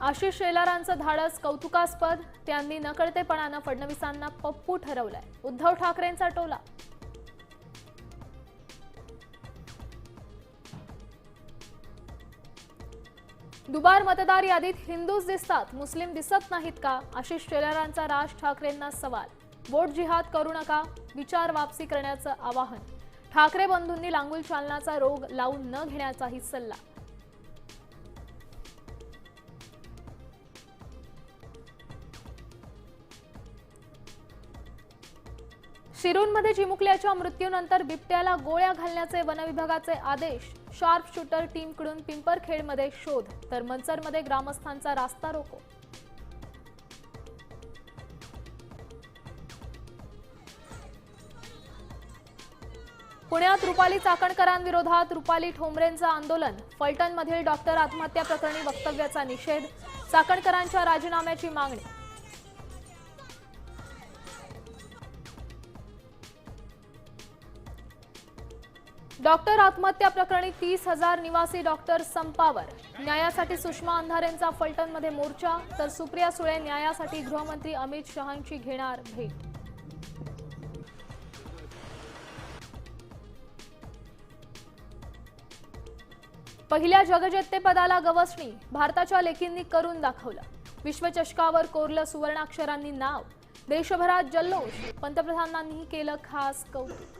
आशिष शेलारांचं धाडस कौतुकास्पद त्यांनी नकळतेपणानं फडणवीसांना पप्पू ठरवलंय. उद्धव ठाकरेंचा टोला. दुबार मतदार यादीत हिंदूच दिसतात. मुस्लिम दिसत नाहीत का? आशिष शेलारांचा राज ठाकरेंना सवाल. वोट जिहाद करू नका विचार वापसी करण्याचं आवाहन. ठाकरे बंधूंनी लांगुल चालनाचा रोग लावून न घेण्याचाही सल्ला. शिरूरमध्ये चिमुकल्याच्या मृत्यूनंतर बिबट्याला गोळ्या घालण्याचे वनविभागाचे आदेश. शार्प शूटर टीमकडून पिंपरखेडमध्ये शोध तर मनसरमध्ये ग्रामस्थांचा रास्ता रोको. पुण्यात रुपाली चाकणकरांविरोधात रुपाली ठोंबरेंचं आंदोलन. फलटणमधील डॉक्टर आत्महत्या प्रकरणी वक्तव्याचा निषेध चाकणकरांच्या राजीनाम्याची मागणी. डॉक्टर आत्महत्या प्रकरणी तीस हजार निवासी डॉक्टर संपावर. न्यायासाठी सुषमा अंधारेंचा फलटणमध्ये मोर्चा तर सुप्रिया सुळे न्यायासाठी गृहमंत्री अमित शहांची घेणार भेट. पहिल्या जगजेतेपदाला गवसणी भारताच्या लेखींनी करून दाखवलं. विश्वचषकावर कोरलं सुवर्णाक्षरांनी नाव. देशभरात जल्लोष पंतप्रधानांनी केलं खास कौतुक.